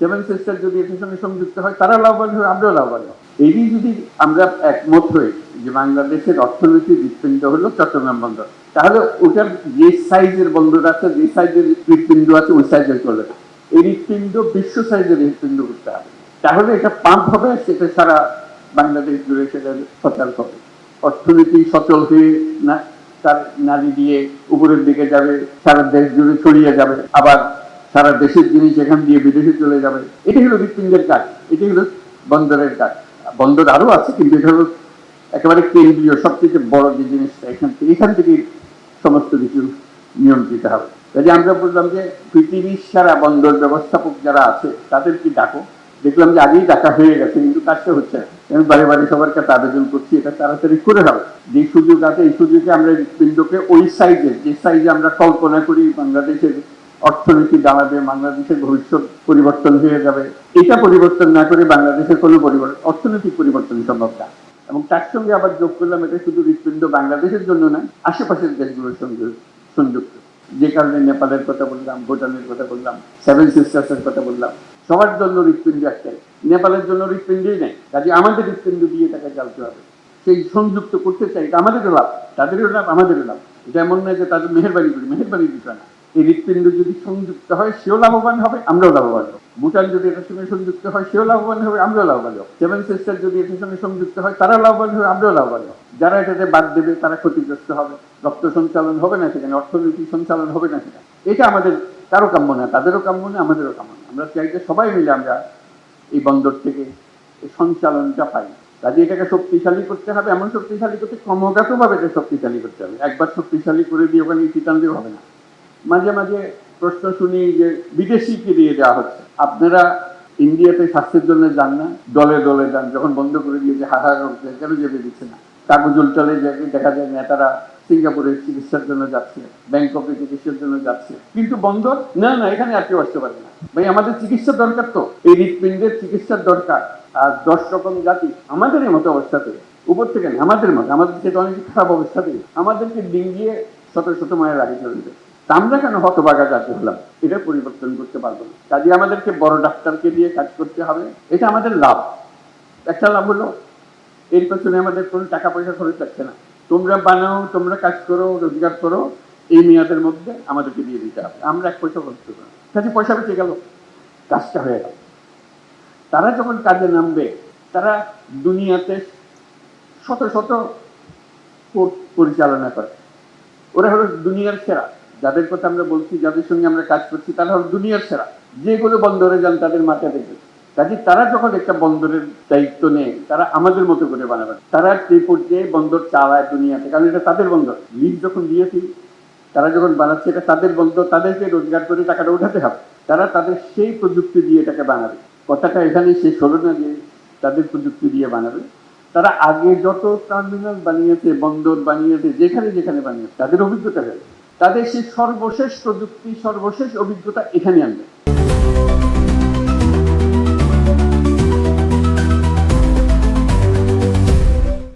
Seven sister যদি এটার সঙ্গে সংযুক্ত হয় তারা লাভবান হবে, আমরাও লাভবান হব। এটি যদি আমরা একমত হই যে বাংলাদেশের অর্থনৈতিক হৃৎপিণ্ড হলো চট্টগ্রাম বন্দর, তাহলে ওটার যে সাইজের বন্দর আছে, যে সাইজের হৃৎপিণ্ড আছে, ওই সাইজের চলে। এই হৃৎপিণ্ড বিশ্ব সাইজের হৃৎপিণ্ড করতে হবে। তাহলে এটা পাম্প হবে, সেটা সারা বাংলাদেশ জুড়ে সেটা সচল হবে। অর্থনীতি সচল হয়ে না, তার নারী দিয়ে উপরের দিকে যাবে, সারা দেশ জুড়ে ছড়িয়ে যাবে। আবার সারা দেশের জিনিস এখান দিয়ে বিদেশে চলে যাবে, এটাই হলো হৃৎপিণ্ডের কাজ, এটাই হলো বন্দরের কাজ। বন্দর আরও আছে, কিন্তু এটা হলো একেবারে কেন্দ্রীয় সবথেকে বড় যে জিনিসটা, এখান থেকে এখান থেকে সমস্ত কিছু নিয়ন্ত্রিত হবে। কাজে আমরা বললাম যে পৃথিবীর সারা বন্দর ব্যবস্থাপক যারা আছে, তাদেরকে ডাকো। দেখলাম যে আগেই ডাকা হয়ে গেছে, কিন্তু কাজটা হচ্ছে। আমি বারে বারে সবার কাছে আবেদন করছি, এটা তাড়াতাড়ি করে হবে। যে সুযোগ আছে, এই সুযোগে আমরা হৃৎপিণ্ডকে ওই সাইজে যে সাইজে আমরা কল্পনা করি বাংলাদেশের অর্থনীতি দাঁড়াবে বাংলাদেশের ভবিষ্যৎ পরিবর্তন হয়ে যাবে। এটা পরিবর্তন না করে বাংলাদেশের কোনো পরিবর্তন, অর্থনৈতিক পরিবর্তন সম্ভব না। এবং তার সঙ্গে আবার যোগ করলাম, এটা শুধু হৃৎপিণ্ড বাংলাদেশের জন্য না, আশেপাশের দেশগুলোর সঙ্গে সংযুক্ত। যে কারণে নেপালের কথা বললাম, ভুটানের কথা বললাম সেভেন সিস্টার্সের কথা বললাম। সবার জন্য হৃৎপিণ্ড একটাই। নেপালের জন্য হৃৎপিণ্ডই নেই। কাজে আমাদের হৃৎপিণ্ড দিয়ে তাকে চালতে হবে। সেই সংযুক্ত করতে চাই, এটা আমাদেরও লাভ, তাদেরও লাভ, আমাদেরও লাভ। এটা এমন নয় যে তাদের মেহরবানি করি, মেহরবানির বিষয় না। এই হৃৎপিণ্ড যদি সংযুক্ত হয়, সেও লাভবান হবে, আমরাও লাভবান হব। ভুটান যদি এটার সঙ্গে সংযুক্ত হয়, সেও লাভবান হবে, আমরাও লাভবান হব। সেভেন সিস্টার যদি এটার সঙ্গে সংযুক্ত হয় তারা লাভবান হবে, আমরাও লাভবান হব। যারা এটাতে বাদ দেবে, তারা ক্ষতিগ্রস্ত হবে। রক্ত সঞ্চালন হবে না সেখানে, অর্থনৈতিক সঞ্চালন হবে না সেখানে। এটা আমাদের কারও কাম্য না, তাদেরও কাম্য না, আমাদেরও কাম্য না। আমরা চাই যে সবাই মিলে আমরা এই বন্দর থেকে সঞ্চালনটা পাই। কাজে এটাকে শক্তিশালী করতে হবে, এমন শক্তিশালী করতে, ক্রমাগতভাবে এটা শক্তিশালী করতে হবে। একবার শক্তিশালী করে দিয়ে ওখানে চিটান দিয়ে হবে না। মাঝে মাঝে প্রশ্ন শুনি যে বিদেশিকে দিয়ে দেওয়া হচ্ছে। আপনারা ইন্ডিয়াতে স্বাস্থ্যের জন্য যান না, দলে দলে যান, যখন বন্ধ করে দিয়েছে হচ্ছে কেন যেতে দিচ্ছে না? কাগজ উল্টালে দেখা যায় নেতারা সিঙ্গাপুরে চিকিৎসার জন্য যাচ্ছে, ব্যাংককে চিকিৎসার জন্য যাচ্ছে। কিন্তু বন্দর না না, এখানে আর কেউ আসতে পারে না। ভাই, আমাদের চিকিৎসা দরকার তো। এই হৃৎপিণ্ডের চিকিৎসার দরকার। আর দশ রকম জাতি আমাদের মতো অবস্থাতে, উপর থেকে আমাদের মতো, আমাদের থেকে অনেক খারাপ অবস্থাতে, আমাদেরকে ডিঙ্গিয়ে শত শত মায়ের আগে চলে যায় তা আমরা কেন হতবাগা জাতি হলাম? এটা পরিবর্তন করতে পারব না। কাজে আমাদেরকে বড় ডাক্তারকে দিয়ে কাজ করতে হবে। এটা আমাদের লাভ। একটা লাভ হলো, এর পেছনে আমাদের কোনো টাকা পয়সা খরচ লাগছে না। তোমরা বানাও, তোমরা কাজ করো, রোজগার করো, এই মেয়াদের মধ্যে আমাদেরকে দিয়ে দিতে হবে। আমরা এক পয়সা খরচ করব কাজে পয়সা বেঁচে গেল, কাজটা হয়ে গেল। তারা যখন কাজে নামবে, তারা দুনিয়াতে শত শত পরিচালনা করে। ওরা হলো দুনিয়ার সেরা। যাদের কথা আমরা বলছি, যাদের সঙ্গে আমরা কাজ করছি, তারা হলো দুনিয়ার সেরা। যে কোনো বন্দরে যান, তাদের মাথা দেখবে কাজে তারা যখন একটা বন্দরের দায়িত্ব নেয়, তারা আমাদের মতো করে বানাবে। তারা সেই পর্যায়ে বন্দর চালায় দুনিয়াতে কারণ এটা তাদের বন্দর। লিজ যখন দিয়েছি তারা যখন বানাচ্ছে, এটা তাদের বন্দর, তাদেরকে রোজগার করে টাকাটা উঠাতে হবে। তারা তাদের সেই প্রযুক্তি দিয়ে এটাকে বানাবে। কথাটা এখানে শেষ হলো না যে তাদের প্রযুক্তি দিয়ে বানাবে। তারা আগে যত টার্মিনাল বানিয়েছে, বন্দর বানিয়েছে, যেখানে যেখানে বানিয়েছে, তাদের অভিজ্ঞতা হয়েছে তাদের সেই সর্বশেষ প্রযুক্তি সর্বশেষ অভিজ্ঞতা এখানে আনবে।